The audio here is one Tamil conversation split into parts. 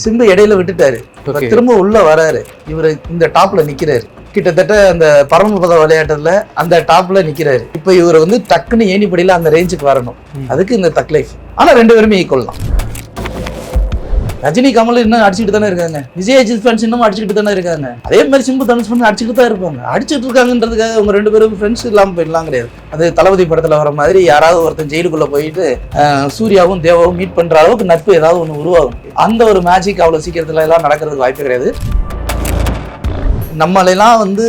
சிம்பு இடையில விட்டுட்டாரு. திரும்ப உள்ள வராரு. இவர் இந்த டாப்ல நிக்கிறாரு. கிட்டத்தட்ட அந்த பரமபத விளையாட்டுல அந்த டாப்ல நிக்கிறாரு. இப்ப இவர் வந்து டக்குன்னு ஏணிப்படியில அந்த ரேஞ்சுக்கு வரணும். அதுக்கு இந்த தக் லைஃப் ஆனா ரெண்டு பேருமே ஈக்குவல் தான். ரஜினி கமல் இன்னும் அடிச்சுட்டு தானே இருக்காங்க. விஜய் அஜித் ஃபேன்ஸ் இன்னும் அடிச்சுட்டு தானே இருக்காங்க. அதே மாதிரி சிம்பு தனுஷ் ஃபேன்ஸ் அடிச்சுட்டு தான் இருப்பாங்க. அடிச்சுட்டு இருக்காங்கன்றதுக்காக அவங்க ரெண்டு பேரும் ஃப்ரெண்ட்ஸ் இல்லாம போயிடலாம் கிடையாது. அது தளபதி படத்துல வர மாதிரி யாராவது ஒருத்தன் ஜெயிலுக்குள்ள போயிட்டு சூர்யாவும் தேவாவும் மீட் பண்ற அளவுக்கு நட்பு ஏதாவது ஒன்று உருவாகும். அந்த ஒரு மேஜிக் அவ்வளவு சீக்கிரத்துல எல்லாம் நடக்கிறதுக்கு வாய்ப்பு கிடையாது. நம்மளெல்லாம் வந்து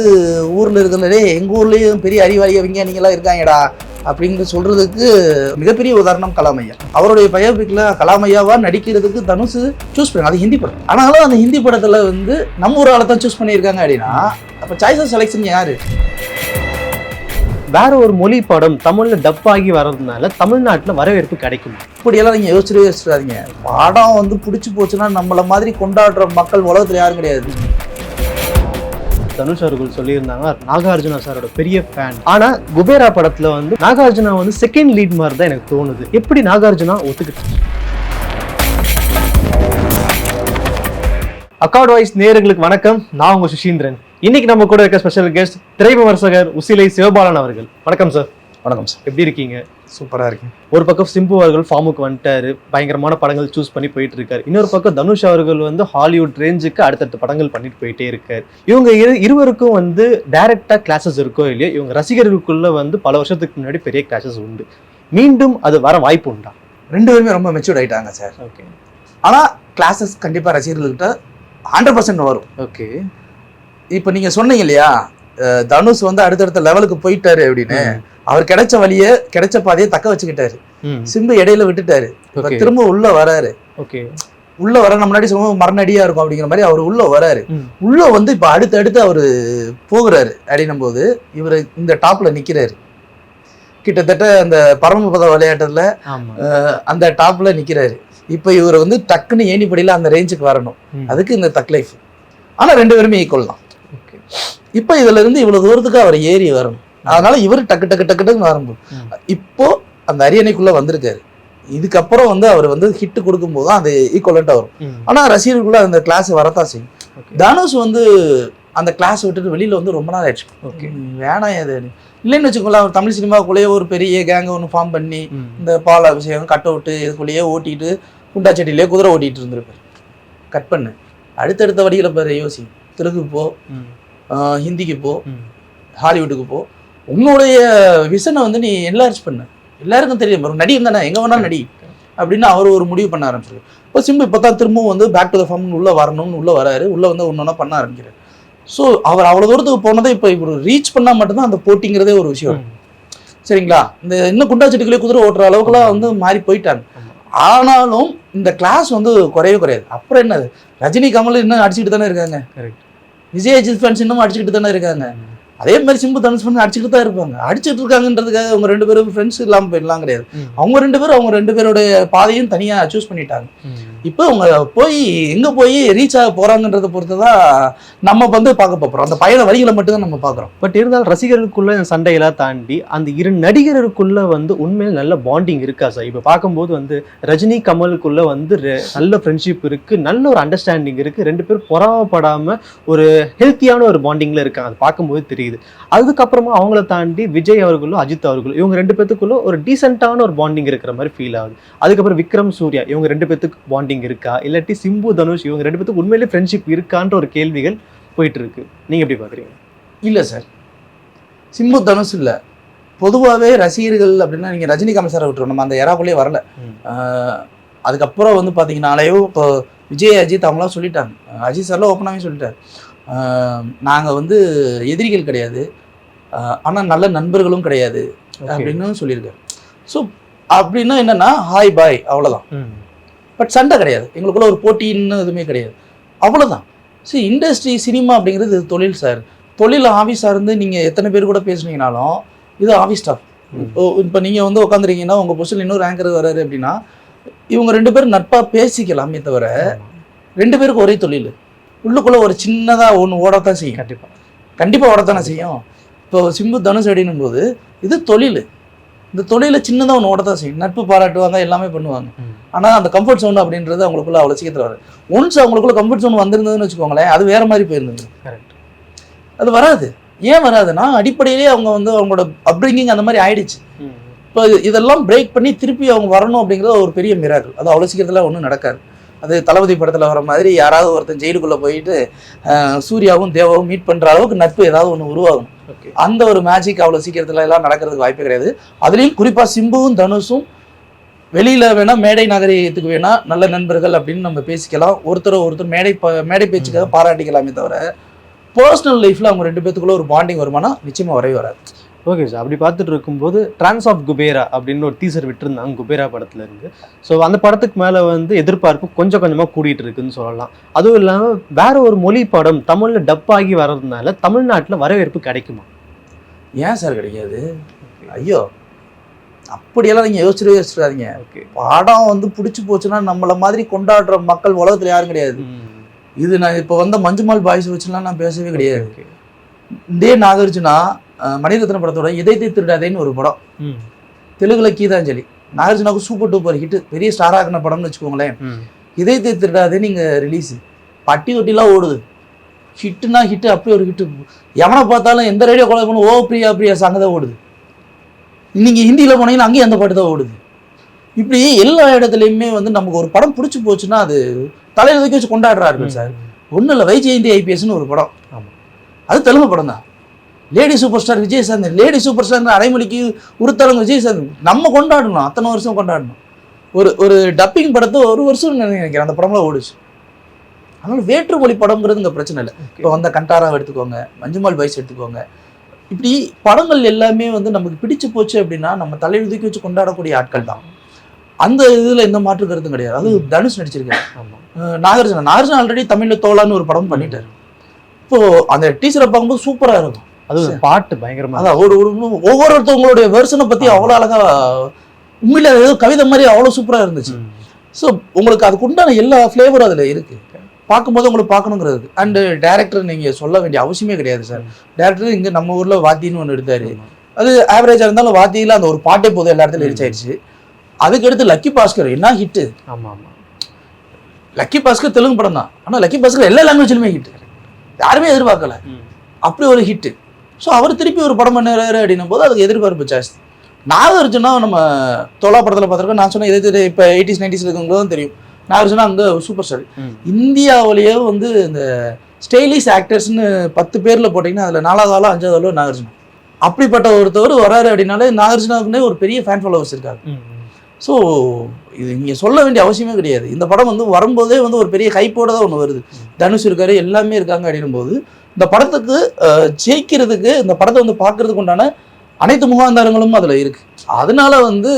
ஊர்ல இருக்கிறதே எங்க ஊர்லயும் பெரிய அறிவாளிய விஞ்ஞானிகளா இருக்காங்கடா. அப்படின்னு சொல்றதுக்கு மிகப்பெரிய உதாரணம் கலாமையா அவருடைய பயோபிக்ல கலாமையாவா நடிக்கிறதுக்கு தனுஷ் சூஸ் பண்ணாங்க அது ஹிந்தி படம். ஆனாலும் அந்த ஹிந்தி படத்துல வந்து நம்ம ஒரு ஆளை தான் சூஸ் பண்ணியிருக்காங்க அப்படின்னா அப்ப சாய்ஸ் ஆஃப் செலெக்ஷன் யாரு? வேற ஒரு மொழி படம் தமிழ்ல டப் ஆகி வர்றதுனால தமிழ்நாட்டுல வரவேற்பு கிடைக்கும்? இப்படியெல்லாம் நீங்க யோசிச்சுட்டு யோசிச்சிடாதீங்க. படம் வந்து பிடிச்சி போச்சுன்னா நம்மள மாதிரி கொண்டாடுற மக்கள் உலகத்துல யாரும் கிடையாது. தனுஷ் அவர்கள் சொல்லியிருந்தாங்க நாகார்ஜுனா சாரோட பெரிய ஃபேன் ஆனா குபேரா படத்துல வந்து நாகார்ஜுனா வந்து செகண்ட் லீட் மாதிரி தான் எனக்கு தோணுது. எப்படி நாகார்ஜுனா ஒத்துக்கிட்டாங்க அக்கார்ட் வாய்ஸ் நேயர்களுக்கு வணக்கம். நான் உங்க சுஷீந்திரன் இன்னைக்கு நம்ம கூட இருக்க ஸ்பெஷல் கெஸ்ட் திரை விமர்சகர் உசிலை சிவபாலன் அவர்கள். வணக்கம் சார் வணக்கம் சார் எப்படி இருக்கீங்க? சூப்பரா இருக்கு. ஒரு பக்கம் சிம்பு அவர்கள் ஃபார்முக்கு வந்துட்டாரு. பயங்கரமான படங்கள் சூஸ் பண்ணி போயிட்டு இருக்காரு இன்னொரு பக்கம் தனுஷ் அவர்கள் வந்து ஹாலிவுட் ரேஞ்சுக்கு அடுத்தடுத்த படங்கள் பண்ணிட்டு போயிட்டே இருக்காரு. இவங்க இரு இருவருக்கும் வந்து டைரக்டா கிளாஸஸ் இருக்கோ இல்லையோ இவங்க ரசிகர்களுக்குள்ள வந்து பல வருஷத்துக்கு முன்னாடி பெரிய கிளாஸஸ் உண்டு. மீண்டும் அது வர வாய்ப்பு உண்டா? ரெண்டு பேருமே ரொம்ப மெச்சூர்ட் ஆயிட்டாங்க சார் ஓகே ஆனா கிளாஸஸ் கண்டிப்பா ரசிகர்கள்கிட்ட ஹண்ட்ரட் பர்சன்ட் வரும். ஓகே இப்போ நீங்க சொன்னீங்க இல்லையா தனுஷ் வந்து அடுத்தடுத்த லெவலுக்கு போயிட்டாரு அப்படின்னு. அவர் கிடைச்ச வழியை கிடைச்ச பாதையை தக்க வச்சுக்கிட்டாரு. சிம்பு இடையில விட்டுட்டாரு. திரும்ப உள்ள வராரு. உள்ள வர முன்னாடி சொல்லுவோம் மரணடியா இருக்கும் அப்படிங்கிற மாதிரி அவர் உள்ள வராரு. உள்ள வந்து இப்ப அடுத்து அடுத்து அவரு போகிறாரு அப்படின்னும் போது இவர் இந்த டாப்ல நிக்கிறாரு. கிட்டத்தட்ட அந்த பரமபத விளையாட்டுல அந்த டாப்ல நிக்கிறாரு. இப்ப இவர் வந்து டக்குன்னு ஏணிப்படியில அந்த ரேஞ்சுக்கு வரணும். அதுக்கு இந்த தக் லைஃப் ஆனா ரெண்டு பேருமே ஈக்குவல் தான். இப்போ இதுல இருந்து இவ்வளவு தூரத்துக்கு அவர் ஏறி வரணும். அதனால இவர் டக்கு டக்கு டக்கு டக்குன்னு வரணும் ம். இப்போ அந்த அரியணைக்குள்ள வந்திருக்காரு. இதுக்கப்புறம் வந்து அவர் வந்து ஹிட் கொடுக்கும்போது தான் அது ஈக்குவலண்டா வரும். ஆனா ரசிகர்களுக்குள்ள அந்த கிளாஸ் வரத்தான் செய்யும். தனுஷ் வந்து அந்த கிளாஸ் விட்டுட்டு வெளியில வந்து ரொம்ப நாள் ஆயிடுச்சு. ஓகே. வேணாம் அது இல்லைன்னு வச்சுக்கோங்களேன் அவர் தமிழ் சினிமாவுக்குள்ளேயே ஒரு பெரிய கேங்க ஒன்று ஃபார்ம் பண்ணி. இந்த பால் அபிஷேகம் கட் அவுட்டு இதுக்குள்ளேயே ஓட்டிட்டு குண்டாச்சட்டிலேயே குதிரை ஓட்டிட்டு இருந்திருப்பார். கட் பண்ணு. அடுத்தடுத்த வழியில பாரு யோசி. தெலுங்கு போ. ஹிந்திக்கு போ. ஹாலிவுட்டுக்கு போ. உன்னுடைய விசனை வந்து நீ என்லார்ஜ் பண்ணு. எல்லாருக்கும் தெரியும். ஒரு நடிகன் தானே எங்க வேணாலும் நடி. அப்படின்னு அவர் ஒரு முடிவு பண்ண ஆரம்பிச்சிருக்கு இப்போ சிம்பு இப்போ தான் திரும்பவும் வந்து பேக் டு த ஃபார்ம் உள்ள வரணும்னு உள்ள வராரு. உள்ள வந்து ஒன்னொன்னா பண்ண ஆரம்பிக்கிறார். ஸோ அவர் அவ்வளவு தூரத்துக்கு போனதை இப்போ இவர் ரீச் பண்ணா மட்டும்தான் அந்த போட்டிங்கிறதே ஒரு விஷயம். சரிங்களா? இந்த இன்னும் குண்டாச்சட்டுகளே குதிரை ஓட்டுற அளவுக்குலாம் வந்து மாறி போயிட்டாங்க. ஆனாலும் இந்த கிளாஸ் வந்து குறையவே குறையாது. அப்புறம் என்னது? ரஜினி கமல் இன்னும் அடிச்சுக்கிட்டு தானே இருக்காங்க. விஜய் அஜித் ஃபேன்ஸ் இன்னும் அடிச்சுக்கிட்டு தானே இருக்காங்க. அதே மாதிரி சிம்பு தனுஷ் பண்ணி அடிச்சுட்டு தான் இருப்பாங்க. அடிச்சுட்டு இருக்காங்கன்றதுக்காக அவங்க ரெண்டு பேரும் ஃப்ரெண்ட்ஸ் இல்லாமல் போயிடலாம் கிடையாது. அவங்க ரெண்டு பேரும் அவங்க ரெண்டு பேருடைய பாதையும் தனியா சூஸ் பண்ணிட்டாங்க. இப்போ அவங்க போய் எங்க போய் ரீச் ஆக போறாங்கன்றத பொறுத்து தான் நம்ம வந்து பார்க்க போறோம். அந்த பயண வழிகளை மட்டும் தான் நம்ம பார்க்குறோம். பட் இருந்தாலும் ரசிகர்களுக்குள்ள சண்டையெல்லாம் தாண்டி அந்த இரு நடிகர்களுக்குள்ள வந்து உண்மையில் நல்ல பாண்டிங் இருக்கா சார் இப்போ பார்க்கும்போது வந்து ரஜினி கமலுக்குள்ள வந்து நல்ல ஃப்ரெண்ட்ஷிப் இருக்கு நல்ல ஒரு அண்டர்ஸ்டாண்டிங் இருக்கு. ரெண்டு பேரும் பொறாமப்படாம ஒரு ஹெல்த்தியான ஒரு பாண்டிங்ல இருக்காங்க. அது பார்க்கும்போது தெரியுது. அதுக்கப்புறமா அவங்கள தாண்டி விஜய் அவர்களும் அஜித் அவர்களும் இவங்க ரெண்டு பேத்துக்குள்ள ஒரு டீசென்ட்டான ஒரு பாண்டிங் இருக்கிற மாதிரி ஃபீல் ஆகுது. அதுக்கப்புறம் விக்ரம் சூர்யா இவங்க ரெண்டு பேத்துக்கு பாண்டிங் இருக்கா? இல்லாட்டி சிம்பு தனுஷ் இவங்க ரெண்டு பேத்துக்கு உண்மையிலேயே ஃப்ரெண்ட்ஷிப் இருக்கான்ற ஒரு கேள்விகள் போயிட்டு இருக்கு நீங்க எப்படி பாக்குறீங்க இல்ல சார் சிம்பு தனுஷ் இல்ல. பொதுவாகவே ரசிகர்கள் அப்படின்னா நீங்க ரஜினிகாந்த் சாரை விட்டுரும் நம்ம அந்த எறாக்குள்ளேயே வரல. அதுக்கப்புறம் வந்து பார்த்தீங்கன்னாலேயோ இப்போ விஜய் அஜித் அவங்களாம் சொல்லிட்டாங்க. அஜித் சார்லாம் ஓப்பனாகவே சொல்லிட்டாரு. நாங்கள் வந்து எதிரிகள் கிடையாது. ஆனால் நல்ல நண்பர்களும் கிடையாது. அப்படின்னு சொல்லியிருக்காரு. ஸோ அப்படின்னா என்னன்னா ஹாய் பாய் அவ்வளோதான். பட் சண்டை கிடையாது. எங்களுக்குள்ள ஒரு போட்டின்னு எதுவுமே கிடையாது. அவ்வளோதான் சரி இண்டஸ்ட்ரி சினிமா அப்படிங்கிறது தொழில் சார் தொழில் ஆஃபீஸாக இருந்து நீங்கள் எத்தனை பேர் கூட பேசுனீங்கனாலும் இது ஆஃபீஸ் ஸ்டாஃப் ம். இப்போ நீங்கள் வந்து உட்காந்துருக்கீங்கன்னா உங்கள் பொசிஷன் இன்னொரு ஆங்கர் வராரு அப்படின்னா இவங்க ரெண்டு பேரும் நட்பாக பேசிக்கலாமே தவிர ரெண்டு பேருக்கு ஒரே தொழில். உள்ளுக்குள்ளே ஒரு சின்னதாக ஒன்று ஓடத்தான் செய்யும். கண்டிப்பா. கண்டிப்பாக ஓடத்தானே செய்யும். இப்போ சிம்பு தனுஷ் அப்படின்னும் போது இது தொழில். இந்த தொழில சின்னதாக ஒன்று ஓட தான் செய்யும். நட்பு பாராட்டுவாங்க எல்லாமே பண்ணுவாங்க. ஆனால் அந்த கம்ஃபர்ட் ஜோன் அப்படின்றது அவங்களுக்குள்ள அவ்வளோ சீக்கிரத்தில் வரும் ஒன்ஸ் அவங்களுக்குள்ள கம்ஃபர்ட் ஜோன் வந்திருந்ததுன்னு வச்சுக்கோங்களேன் அது வேற மாதிரி போயிருந்தது. கரெக்ட் அது வராது. ஏன் வராதுன்னா அடிப்படையிலேயே அவங்க வந்து அவங்களோட அப்ரிங்கிங் அந்த மாதிரி ஆயிடுச்சு. இப்போ இதெல்லாம் பிரேக் பண்ணி திருப்பி அவங்க வரணும் அப்படிங்கிறது ஒரு பெரிய மிராக்கள் அது அவ்வளோ சீக்கிரத்தில் ஒன்றும் நடக்காது. அது தளபதி படத்தில் வர மாதிரி யாராவது ஒருத்தன் ஜெயிலுக்குள்ளே போயிட்டு சூர்யாவும் தேவாவும் மீட் பண்ணுற அளவுக்கு நட்பு ஏதாவது ஒன்று உருவாகணும் ஓகே அந்த ஒரு மேஜிக் அவ்வளோ சீக்கிரத்தில் எல்லாம் நடக்கிறதுக்கு வாய்ப்பே கிடையாது. அதுலேயும் குறிப்பாக சிம்புவும் தனுஷும் வெளியில் வேணால் மேடை நாகரிகத்துக்கு வேணால் நல்ல நண்பர்கள் அப்படின்னு நம்ம பேசிக்கலாம். ஒருத்தர் ஒருத்தர் மேடை மேடை பேச்சுக்காக பாராட்டிக்கலாமே தவிர பர்சனல் லைஃப்பில் அவங்க ரெண்டு பேத்துக்குள்ள ஒரு பாண்டிங் வருமானா நிச்சயமாக வரவே வராது. ஓகே சார் அப்படி பார்த்துட்டு இருக்கும்போது ட்ரான்ஸ் ஆஃப் குபேரா அப்படின்னு ஒரு டீசர் விட்டுருந்தாங்க குபேரா படத்துல இருந்து. ஸோ அந்த படத்துக்கு மேலே வந்து எதிர்பார்ப்பு கொஞ்சம் கொஞ்சமாக கூடிட்டு இருக்குன்னு சொல்லலாம். அதுவும் இல்லாமல் வேற ஒரு மொழி படம் தமிழில் டப் ஆகி வர்றதுனால தமிழ்நாட்டில் வரவேற்பு கிடைக்குமா? ஏன் சார் கிடைக்காது? ஐயோ அப்படியெல்லாம் நீங்கள் யோசிச்சுட்டு யோசிச்சிடாதீங்க. படம் வந்து பிடிச்சி போச்சுன்னா நம்மள மாதிரி கொண்டாடுற மக்கள் உலகத்தில் யாரும் கிடையாது. இது நான் இப்போ வந்த மஞ்சுமால் பாய்ஸ் வச்சுலாம் நான் பேசவே கிடையாது. இதே நாகார்ஜுனா மணிரத்ன படத்தோட இதயத்தை திருடாதேன்னு ஒரு படம். தெலுங்குல கீதாஞ்சலி. நாகார்ஜுனாவுக்கு சூப்பர் டூப்பர் ஹிட் பெரிய ஸ்டார் ஆகின படம்னு வச்சுக்கோங்களேன். இதயத்தை திருடாதே நீங்கள் ரிலீஸ் பட்டி ஒட்டிலாம் ஓடுது. ஹிட்டுனா ஹிட்டு அப்படி ஒரு ஹிட்டு எவனை பார்த்தாலும் எந்த ரேடியோ கொலை பண்ண ஓ பிரியா பிரியா சாங் தான் ஓடுது. நீங்கள் ஹிந்தியில் போனீங்கன்னா அங்கேயும் அந்த பாட்டு தான் ஓடுது. இப்படி எல்லா இடத்துலையுமே வந்து நமக்கு ஒரு படம் பிடிச்சி போச்சுன்னா அது தலையில தூக்கி வச்சு கொண்டாடுறாரு சார். ஒன்றும் இல்லை வைஜெயந்தி ஐபிஎஸ்னு ஒரு படம். ஆமா. அது தெலுங்கு படம் தான் lady super star Vijayashanti lady super star அரைமொழிக்கு உருத்தலங்க விஜயசாந்த் நம்ம கொண்டாடணும் அத்தனை வருஷம் கொண்டாடணும். ஒரு ஒரு டப்பிங் படத்தை ஒரு வருஷம் நினைக்கிறேன் அந்த படம்லாம் ஓடுச்சு. அதனால வேற்று மொழி படம்ங்கிறது இங்கே பிரச்சனை இல்லை. இப்போ வந்த கண்டாராவை எடுத்துக்கோங்க மஞ்சுமால் பாய்ஸ் எடுத்துக்கோங்க. இப்படி படங்கள் எல்லாமே வந்து நமக்கு பிடிச்சு போச்சு அப்படின்னா நம்ம தலையில் தூக்கி வச்சு கொண்டாடக்கூடிய ஆட்கள் தான். அந்த இதில் எந்த மாற்று கருத்தும் கிடையாது. அது தனுஷ் நடிச்சிருக்காரு. நாகார்ஜுனா. நாகார்ஜுனா ஆல்ரெடி தமிழ்ல தோலான்னு ஒரு படம் பண்ணிட்டாரு. இப்போ அந்த டீச்சரை பார்க்கும்போது சூப்பரா இருக்கும். அது பாட்டு பயங்கரமா அதான் ஒரு ஒரு ஒவ்வொருத்தவங்களுடைய வெர்ஷனை பத்தி அவ்வளோ அழகா உண்மையில ஏதோ கவிதை மாதிரி அவ்வளோ சூப்பரா இருந்துச்சு. ஸோ உங்களுக்கு அதுக்கு உண்டான எல்லா ஃப்ளேவரும் அதில் இருக்கு. பார்க்கும்போது உங்களுக்கு பார்க்கணுங்கிறது அண்டு டேரக்டர் நீங்கள் சொல்ல வேண்டிய அவசியமே கிடையாது சார் டேரக்டர் இங்கே நம்ம ஊரில் வாத்தின்னு ஒன்று எடுத்தாரு. அது ஆவரேஜாக இருந்தாலும் வாத்தியில் அந்த ஒரு பாட்டே போதும் எல்லா இடத்துலையும் ரீச் ஆயிடுச்சு. அதுக்கடுத்து லக்கி பாஸ்கர் என்ன ஹிட்டு ஆமா ஆமா. லக்கி பாஸ்கர் தெலுங்கு படம் தான். ஆனால் லக்கி பாஸ்கர் எல்லா லாங்குவேஜ்லையுமே ஹிட் யாருமே எதிர்பார்க்கல. அப்படி ஒரு ஹிட்டு ஸோ அவர் திருப்பி ஒரு படம் பண்ணுறாரு அப்படின்னும் போது அதுக்கு எதிர்பார்ப்பு ஜாஸ்தி நாகார்ஜுனா நம்ம தோலா படத்தில் பார்த்துருக்கோம். நான் சொன்ன இதே இப்போ எயிட்டிஸ் நைன்டிஸ் இருக்கவங்களும் தெரியும். நாகார்ஜுனா அங்கே சூப்பர் ஸ்டார். இந்தியாவிலேயே வந்து இந்த ஸ்டைலிஷ் ஆக்டர்ஸ்னு பத்து பேரில் போட்டிங்கன்னா அதில் நாலாவது ஆளோ அஞ்சாவது ஆளோ நாகார்ஜுனா. அப்படிப்பட்ட ஒருத்தவர் வராரு அப்படின்னாலே நாகார்ஜுனாவுக்குன்னே ஒரு பெரிய ஃபேன் ஃபாலோவர்ஸ் இருக்காங்க. ம். ஸோ இது இங்கே சொல்ல வேண்டிய அவசியமே கிடையாது. இந்த படம் வந்து வரும்போதே வந்து ஒரு பெரிய ஹைப்போட தான் ஒன்று வருது. தனுஷ் இருக்காரு எல்லாமே இருக்காங்க அப்படின்னும் போது இந்த படத்துக்கு ஜெயிக்கிறதுக்கு இந்த படத்தை வந்து பார்க்கறதுக்கு உண்டான அனைத்து முகாந்தாரங்களும் அதில் இருக்கு. அதனால வந்து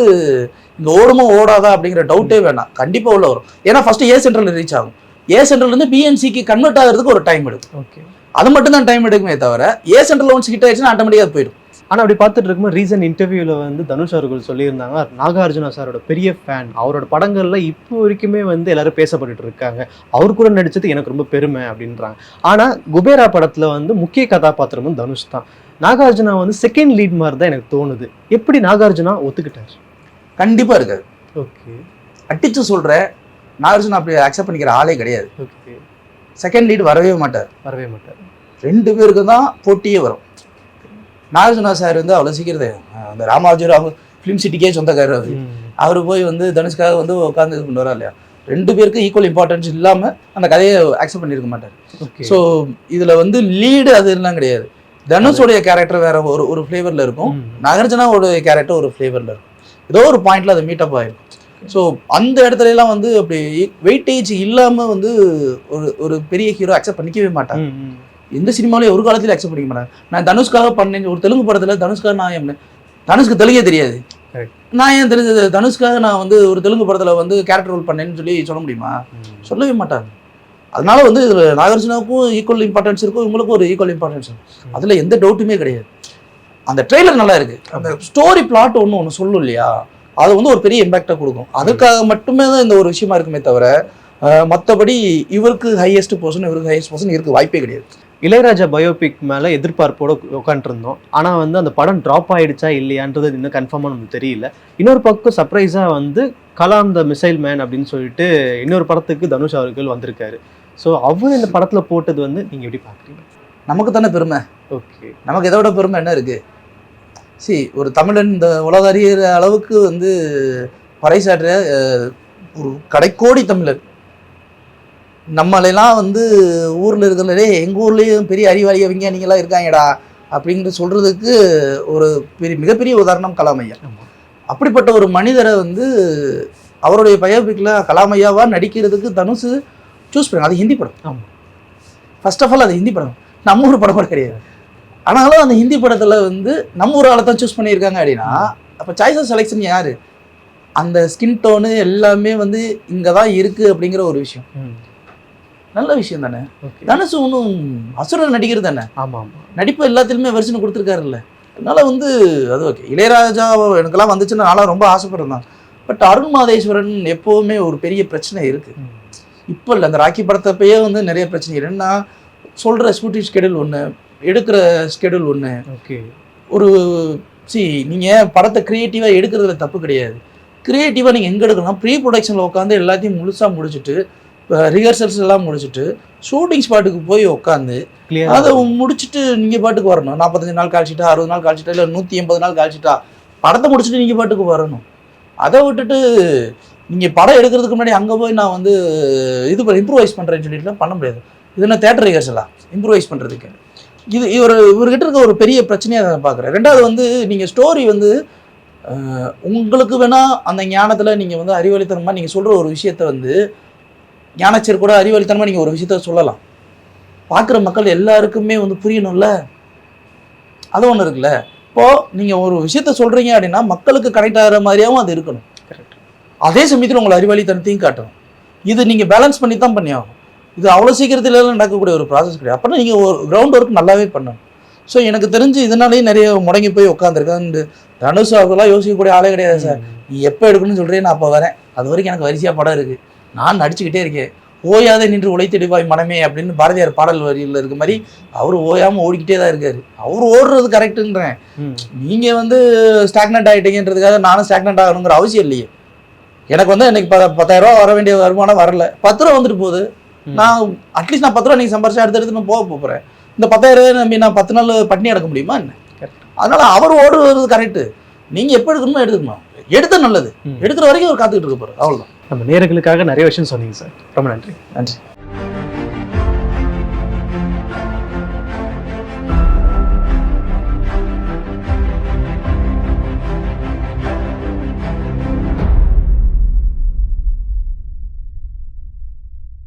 இங்கே ஓடுமா ஓடாதா அப்படிங்கிற டவுட்டே வேணாம். கண்டிப்பாக உள்ள வரும். ஏன்னா ஃபர்ஸ்ட் ஏ சென்ட்ரல் ரீச் ஆகும். ஏ சென்ட்ரல்லேருந்து பிஎன்சிக்கு கன்வெர்ட் ஆகிறதுக்கு ஒரு டைம் எடுக்கும். ஓகே அது மட்டும் தான் டைம் எடுக்குமே தவிர ஏ சென்ட்ரல் ஒன்ஸ் கிட்ட ஆயிடுச்சுன்னா ஆட்டோமேட்டிக்காக போயிடும். ஆனா அப்படி பார்த்துட்டு இருக்கும்போது ரீசன்ட் இன்டர்வியூல வந்து தனுஷ் அவர்கள் சொல்லியிருந்தாங்க நாகார்ஜுனா சாரோட பெரிய ஃபேன் அவரோட படங்கள்ல இப்போ வரைக்குமே வந்து எல்லாரும் பேசப்பட்டுட்டு இருக்காங்க. அவர் கூட நடிச்சது எனக்கு ரொம்ப பெருமை அப்படின்றாங்க. ஆனா குபேரா படத்துல வந்து முக்கிய கதாபாத்திரமும் தனுஷ் தான். நாகார்ஜுனா வந்து செகண்ட் லீட் மாதிரி தான் எனக்கு தோணுது. எப்படி நாகார்ஜுனா ஒத்துக்கிட்டார்? கண்டிப்பாக இருக்காது ஓகே. அடிச்சு சொல்கிறேன் நாகார்ஜுனா அப்படி அக்செப்ட் பண்ணிக்கிற ஆளே கிடையாது. ஓகே. செகண்ட் லீட் வரவே மாட்டார். வரவே மாட்டார். ரெண்டு பேருக்கு தான் போட்டியே வரும். நாகார்ஜுனா சார் வந்து அவ்வளோ சீக்கிரத்தை அந்த ராமாஜர் அவங்க ஃபிலிம் சிட்டிக்கே சொந்தக்காரர் அவர். அவர் போய் வந்து தனுஷ்காக வந்து உட்காந்து இது பண்ணுவாரா இல்லையா? ரெண்டு பேருக்கு ஈக்குவல் இம்பார்ட்டன்ஸ் இல்லாமல் அந்த கதையை அக்செப்ட் பண்ணியிருக்க மாட்டார். ஸோ இதில் வந்து லீடு அது எல்லாம் கிடையாது. தனுஷோடைய கேரக்டர் வேற ஒரு ஒரு ஃப்ளேவரில் இருக்கும். நாகார்ஜுனாவோட கேரக்டர் ஒரு ஃப்ளேவரில் இருக்கும். ஏதோ ஒரு பாயிண்ட்ல அது மீட்டப் ஆயிருக்கும் ஸோ அந்த இடத்துல எல்லாம் வந்து அப்படி வெயிட்டேஜ் இல்லாமல் வந்து ஒரு ஒரு பெரிய ஹீரோ அக்செப்ட் பண்ணிக்கவே மாட்டாங்க எந்த சினிமாவிலையும் ஒரு காலத்தில் அக்செப்ட் பண்ணிக்க மாட்டாங்க. நான் தனுஷ்காக பண்ணேன் ஒரு தெலுங்கு படத்தில் தனுஷ்காக நான் என்ன தனுஷ்க்கு தெலுங்கே தெரியாது. நான் ஏன் தெரிஞ்சது? தனுஷ்காக நான் வந்து ஒரு தெலுங்கு படத்தில் வந்து கேரக்டர் ரோல் பண்ணேன்னு சொல்லி சொல்ல முடியுமா? சொல்லவே மாட்டாங்க. அதனால வந்து இதில் நாகார்ஜுனாவுக்கும் ஈக்குவல் இம்பார்ட்டன்ஸ் இருக்கும் இவங்களுக்கும் ஒரு ஈக்குவல் இம்பார்ட்டன்ஸ் இருக்கும். அதில் எந்த டவுட்டுமே கிடையாது. அந்த ட்ரெய்லர் நல்லா இருக்கு. அந்த ஸ்டோரி பிளாட் ஒன்று ஒன்று சொல்லும் இல்லையா? அது வந்து ஒரு பெரிய இம்பாக்டை கொடுக்கும். அதுக்காக மட்டுமே தான் இந்த ஒரு விஷயமா இருக்குமே தவிர மற்றபடி இவருக்கு ஹையஸ்ட் பொசிஷன் இவருக்கு ஹையஸ்ட் பொசிஷன் இருக்கு வாய்ப்பே கிடையாது. இளையராஜா பயோபிக் மேல எதிர்பார்ப்போட உட்காந்துருந்தோம் ஆனா வந்து அந்த படம் டிராப் ஆயிடுச்சா இல்லையான்றது இன்னும் கன்ஃபார்மா நமக்கு தெரியல. இன்னொரு பக்கம் சர்ப்ரைஸா வந்து கலாம் த மிசைல் மேன் அப்படின்னு சொல்லிட்டு இன்னொரு படத்துக்கு தனுஷ் அவர்கள் வந்திருக்காரு. ஸோ அவர் இந்த படத்துல போட்டது வந்து நீங்க எப்படி பாக்குறீங்க? நமக்கு தானே பெருமை. ஓகே நமக்கு இதை விட பெருமை என்ன இருக்கு? சி ஒரு தமிழன் இந்த உலக அறியிற அளவுக்கு வந்து பறைசாற்ற ஒரு கடைக்கோடி தமிழர். நம்மளெல்லாம் வந்து ஊரில் இருக்கிறதே எங்கள் ஊர்லேயும் பெரிய அறிவாளிய விஞ்ஞானிகளாக இருக்காங்கடா அப்படிங்கிற சொல்கிறதுக்கு ஒரு பெரிய மிகப்பெரிய உதாரணம் கலாமையா. அப்படிப்பட்ட ஒரு மனிதரை வந்து அவருடைய பயோபிக்கில் கலாமையாவாக நடிக்கிறதுக்கு தனுஷு சூஸ் பண்ணாங்க அது ஹிந்தி படம். ஃபர்ஸ்ட் ஆஃப் ஆல் அது ஹிந்தி படம். நம்ம ஊர் படம் கூட கிடையாது. ஆனாலும் அந்த ஹிந்தி படத்தில் வந்து நம்ம ஊர் ஆளை தான் சூஸ் பண்ணியிருக்காங்க அப்படின்னா அப்போ சாய்ஸ் ஆஃப் செலெக்ஷன் யார்? அந்த ஸ்கின் டோனு எல்லாமே வந்து இங்கே தான் இருக்குது அப்படிங்கிற ஒரு விஷயம். நல்ல விஷயம் தானே? தனுஷு ஒன்றும் அசுரன் நடிகர் தானே? ஆமா ஆமா. நடிப்பு எல்லாத்துலேயுமே வெர்ஷன் கொடுத்துருக்காருல்ல. அதனால வந்து அது ஓகே. இளையராஜா எனக்கெல்லாம் வந்துச்சுன்னு நான்லாம் ரொம்ப ஆசைப்படுறேன். பட் அருண் மாதேஸ்வரன் எப்போவுமே ஒரு பெரிய பிரச்சனை இருக்குது. இப்போ இல்லை அந்த ராக்கி படத்தப்பயே வந்து நிறைய பிரச்சனை. என்னன்னா சொல்கிற ஷூட்டிங் ஸ்கெடியூல் ஒன்று எடுக்கிற ஸ்கெடியூல் ஒன்று ஓகே. ஒரு சி நீங்கள் படத்தை க்ரியேட்டிவாக எடுக்கிறதுல தப்பு கிடையாது. க்ரியேட்டிவாக நீங்கள் எங்கே எடுக்கணும் ப்ரீ ப்ரொடக்ஷனில் உட்காந்து எல்லாத்தையும் முழுசாக முடிச்சுட்டு ரிஹர்சல்ஸ் எல்லாம் முடிச்சுட்டு ஷூட்டிங் ஸ்பாட்டுக்கு போய் உட்காந்து அதை முடிச்சுட்டு நீங்கள் பாட்டுக்கு வரணும். நாற்பத்தஞ்சு நாள் காய்ச்சிட்டா அறுபது நாள் காய்ச்சிட்டா இல்லை நூற்றி எண்பது நாள் காய்ச்சிட்டா படத்தை முடிச்சுட்டு நீங்கள் பாட்டுக்கு வரணும். அதை விட்டுட்டு நீங்கள் படம் எடுக்கிறதுக்கு முன்னாடி அங்கே போய் நான் வந்து இது பண்ண இம்ப்ரூவைஸ் பண்ணுறேன்னு சொல்லிட்டுலாம் பண்ண முடியாது. இது நான் தேட்டர் ரிஹர்சலா இம்ப்ரூவைஸ் பண்ணுறதுக்கு இது இவர் இவர்கிட்ட இருக்க ஒரு பெரிய பிரச்சனையாக நான் பார்க்குறேன். ரெண்டாவது வந்து நீங்கள் ஸ்டோரி வந்து உங்களுக்கு வேணால் அந்த ஞானத்தில் நீங்கள் வந்து அறிவாளித்தனமாக நீங்கள் சொல்கிற ஒரு விஷயத்த வந்து ஞானச்சர் கூட அறிவாளித்தனமாக நீங்கள் ஒரு விஷயத்த சொல்லலாம். பார்க்குற மக்கள் எல்லாருக்குமே வந்து புரியணும்ல? அது ஒன்று இருக்குல்ல? இப்போது நீங்கள் ஒரு விஷயத்த சொல்கிறீங்க அப்படின்னா மக்களுக்கு கனெக்ட் ஆகிற மாதிரியாகவும் அது இருக்கணும். கரெக்ட் அதே சமயத்தில் உங்களை அறிவாளித்தனத்தையும் காட்டணும். இது நீங்கள் பேலன்ஸ் பண்ணி தான் பண்ணி ஆகணும் இது அவ்வளோ சீக்கிரத்துல நடக்கக்கூடிய ஒரு ப்ராசஸ் கிடையாது. அப்போனா நீங்கள் ஒரு கிரவுண்ட் ஒர்க் நல்லாவே பண்ணணும். ஸோ எனக்கு தெரிஞ்சு இதனாலேயே நிறைய முடங்கி போய் உட்காந்துருக்கேன் தனுஷ் அவர்களாம் யோசிக்கக்கூடிய ஆளே கிடையாது சார். நீ எப்போ எடுக்கணும்னு சொல்கிறே நான் அப்போ வரேன். அது வரைக்கும் எனக்கு வரிசையாக படம் இருக்குது நான் நடிச்சுக்கிட்டே இருக்கேன். ஓயாத நின்று உழைத்திடுவாய் மனமே அப்படின்னு பாரதியார் பாடல் வரியில் இருக்க மாதிரி அவர் ஓயாமல் ஓடிக்கிட்டே தான் இருக்காரு. அவர் ஓடுறது கரெக்டுன்றேன் நீங்கள் வந்து ஸ்டாக்னட் ஆகிட்டீங்கன்றதுக்காக நானும் ஸ்டாக்னட் ஆகணுங்கிற அவசியம் இல்லையே. எனக்கு வந்து எனக்கு ப பத்தாயிரம் ரூபா வர வேண்டிய வருமானம் வரல. பத்து ரூபா வந்துட்டு போகுது. நான் அட்லீஸ்ட் நான் பத்து ரூபா நீங்கள் சம்பாரிச்சு அடுத்து எடுத்து நான் போக போகிறேன் இந்த பத்தாயிரம் ரூபாய் நம்பி நான் பத்து நாள் பட்டினி அடக்க முடியுமா என்ன. அதனால அவர் ஓடுறது கரெக்டு நீங்கள் எப்போ எடுக்கணுமோ எடுத்துக்கணும். எடுத்த நல்லது. எடுக்கிற வரைக்கும் அவர் காத்துக்கிட்டு இருக்க போகிறார் அவ்வளோதான் நம்ம நேர்களுக்காக நிறைய விஷயம் சொன்னீங்க சார். ரொம்ப நன்றி. நன்றி.